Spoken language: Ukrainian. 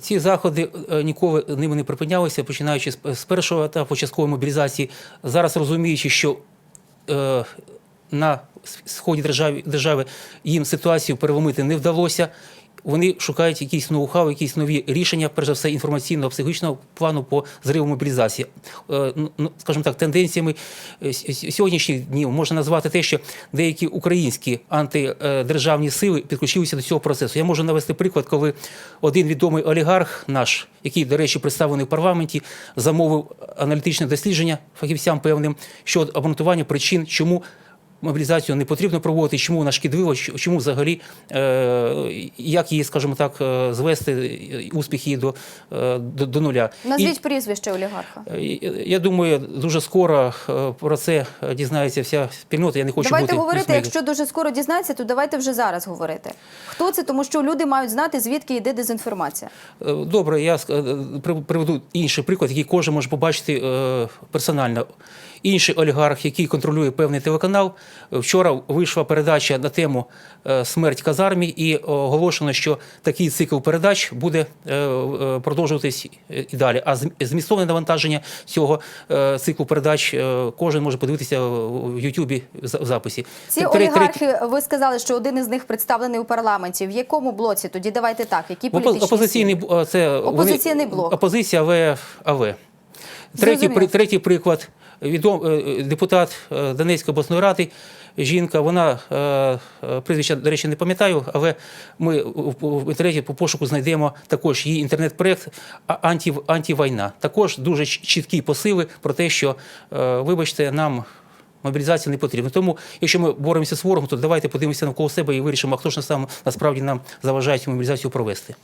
Ці заходи е, ніколи ними не припинялися, починаючи з- з першого етапу часткової мобілізації. Зараз розуміючи, що е, на сході держави, держави їм ситуацію переломити не вдалося. Вони шукають якісь ноу-хау, якісь нові рішення, перш за все, інформаційного психологічного плану по зриву мобілізації. Е, ну, ну, скажімо так, тенденціями е, сьогоднішніх днів можна назвати те, що деякі українські антидержавні сили підключилися до цього процесу. Я можу навести приклад, коли один відомий олігарх наш, який, до речі, представлений в парламенті, замовив аналітичне дослідження фахівцям певним щодо обґрунтування причин, чому мобілізацію не потрібно проводити, чому вона шкідлива, чому взагалі, е, як її, скажімо так, е, звести, е, успіх її до, до, до нуля. Назвіть прізвище олігарха. І, я думаю, дуже скоро про це дізнається вся спільнота. Я не хочу давайте бути говорити. Якщо дуже скоро дізнається, то давайте вже зараз говорити. Хто це? Тому що люди мають знати, звідки йде дезінформація. Добре, я приведу інший приклад, який кожен може побачити персонально. Інший олігарх, який контролює певний телеканал, вчора вийшла передача на тему е, смерть казармі, і оголошено, що такий цикл передач буде е, е, продовжуватись і далі. А змістовне навантаження цього циклу передач кожен може подивитися в Ютубі в записі. Ці олігархи, ви сказали, що один із них представлений у парламенті. В якому блоці? Тоді давайте так. Які політичні Опозиційний це вони- блок. Опозиція, але АВ. Третій, при- третій приклад. Відом, е, депутат е, Донецької обласної ради, жінка, вона е, е, прізвища, до речі, не пам'ятаю, але ми в- інтернеті по пошуку знайдемо також її інтернет-проект «А- анті, антивійна. Також дуже чіткі посили про те, що, е, вибачте, нам. Мобілізація не потрібна. Тому, якщо ми боремося з ворогом, то давайте подивимося навколо себе і вирішимо, хто ж насправді нам заважає цю мобілізацію провести.